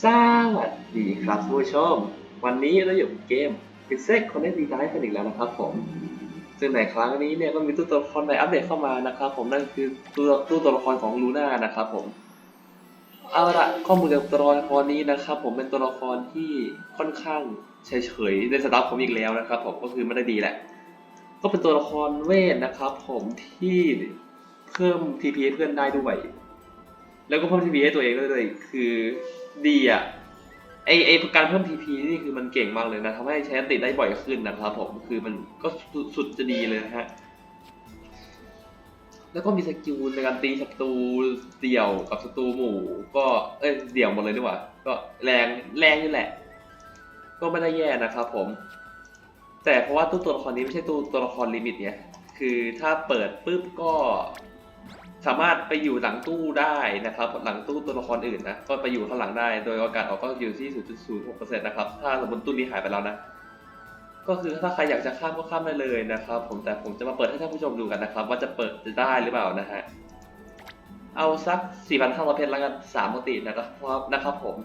สวัสดีครับท่านผู้ชม วันนี้เราอยู่กับเกม p i x e l Connect d e v i c e กันอีกแล้วนะครับผม ซึ่งในครั้งนี้เนี่ยก็มีตู้ตัวละครใหม่อัปเดตเข้ามานะครับผมนั่นคือตู้ตู้ตัวละครของลูน่านะครับผมเอาละข้อมูลจากตัวละครนี้นะครับผมเป็นตัวละครที่ค่อนข้างเฉยๆในสตาร์ผมอีกแล้วนะครับผมก็คือไม่ได้ดีแหละ ก็เป็นตัวละครเวทนะครับผมที่เพิ่ม TP ให้เพื่อนได้ด้วย แล้วก็เพิ่ม TP ให้ตัวเองด้วยคือ ดีอะไอไอการเพิ่ม TP นี่คือมันเก่งมากเลยนะทำให้ใช้ติได้บ่อยขึ้นนะครับผมคือมันก็สุดสุดจะดีเลยนะฮะแล้วก็มีสกิลในการตีศัตรูเดี่ยวกับศัตรูหมู่ ก็เอ้ยเดี่ยวหมดเลยดีกว่า ก็แรงแรงนี่แหละ ก็ไม่ได้แย่นะครับผม แต่เพราะว่าตู้ตัวละครนี้ไม่ใช่ตู้ตัวละครลิมิตเนี่ยคือถ้าเปิดปุ๊บก็ สามารถไปอยู่หลังตู้ได้นะครับ หลังตู้ตัวละครอื่นนะก็ไปอยู่ข้างหลังได้ โดยโอกาสออกก็อยู่ที่ 0.06%นะครับถ้าสมมติตู้นี้หายไปแล้วนะก็คือถ้าใครอยากจะข้ามก็ข้ามได้เลยนะครับ ผมแต่ผมจะมาเปิดให้ท่านผู้ชมดูกันนะครับ ว่าจะเปิดจะได้หรือเปล่านะฮะเอาสัก 4,500 เพชรแล้วกัน3ปกตินะครับเพราะนะครับผม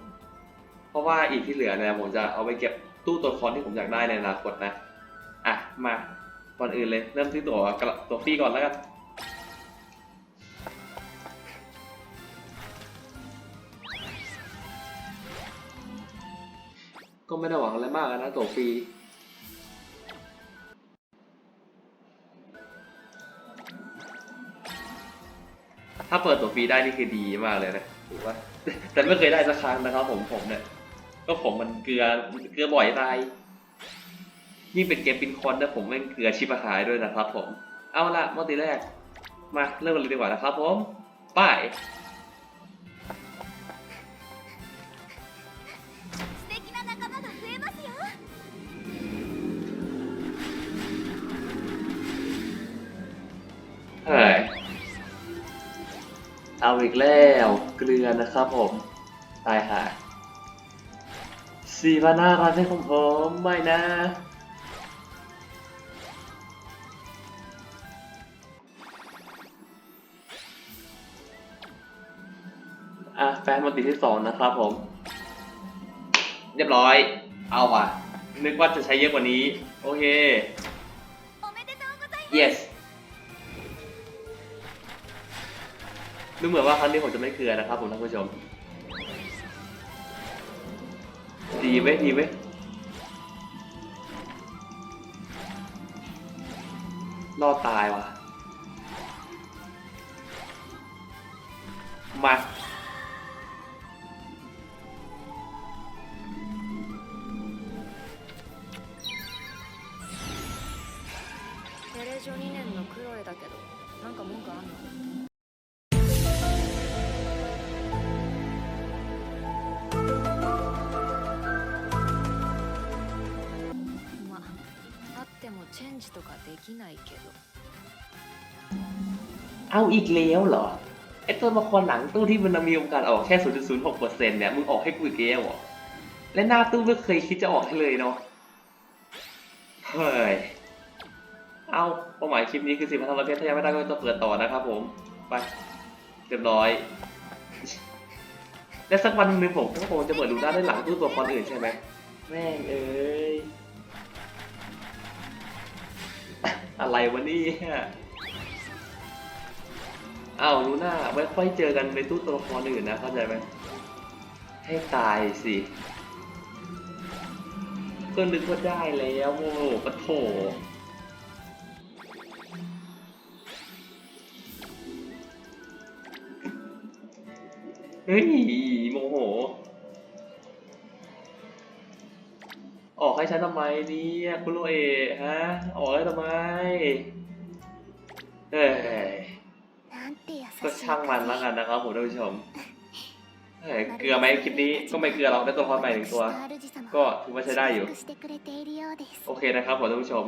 เพราะว่าอีกที่เหลือเนี่ยผมจะเอาไปเก็บตู้ตัวละครที่ผมอยากได้ในอนาคตนะ อะมาก่อนอื่นเลย เริ่มที่ตัวตัวฟรีก่อนแล้วกัน ก็ไม่ได้หวังอะไรมากนะตัวฟรีถ้าเปิดตัวฟรีได้นี่คือดีมากเลยนะถือว่าแต่ไม่เคยได้สักครั้งนะครับ ผมผมเนี่ย ก็ผมมันเกลือเกลือบ่อยตายยิ่งเป็นเกมปินคอนนะผมแม่งเกลือชิบหายด้วยนะครับ ผม เอาละมอติแรก มาเริ่มกันเลยดีกว่านะครับ ผม ไป เอาอีกแล้วเกลือนะครับผม ตายห่าสีวาน่าร้านให้ผมผมไม่นะอะแฟนมันติที่สองนะครับผม เรียบร้อย เอาว่ะ นึกว่าจะใช้เยอะกว่านี้ โอเค yes ดูเหมือนว่าครั้งนี้ผมจะไม่เกลือนะครับผมท่านผู้ชม ดีไหมดีไหมรอดตายว่ะ มา テレジョ2年のクロエだけどなんか文句あんの できないけど เอาอีกแล้วเหรอ ไอตัวละครหลังตู้ที่มันมีโอกาสออกแค่ 0.06%เนี่ย มึงออกให้กูอีกแล้วเหรอ และหน้าตู้ไม่เคยคิดจะออกให้เลยเนาะ เฮ้ย เอาเป้าหมายคลิปนี้คือสิบพันเพชรถ้ายังไม่ได้ก็จะเปิดต่อนะครับผม ไป เรียบร้อย และสักวันหนึ่งผมก็คงจะเปิดดูได้านหลังตู้ตัวละครอื่นใช่ไหม แม่งเอ้ย อะไรวะนี่อ้าวลูน่าไว้ค่อยเจอกันในตู้ตัวละครอื่นนะเข้าใจไหมให้ตายสิก็นึกว่าได้แล้วโมโหปะโถเฮ้ยโมโห ออกให้ฉันทำไมเนี่ยคุณโรเอะฮะ ออกให้ทำไมเฮ้ยก็ช่างมันแล้วกันนะครับผมท่านผู้ชมเกลือไหมคลิปนี้ก็ไม่เกลือหรอกได้ตัวละครใหม่หนึ่งตัว ก็ถือว่าใช้ได้อยู่ โอเคนะครับผมท่านผู้ชม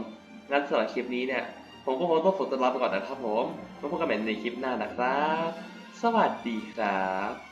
งั้นสำหรับคลิปนี้เนี่ย ผมก็คงต้องฝนตลาไปก่อนนะครับผมแล้วพบกันใหม่ในคลิปหน้านะครับ สวัสดีครับ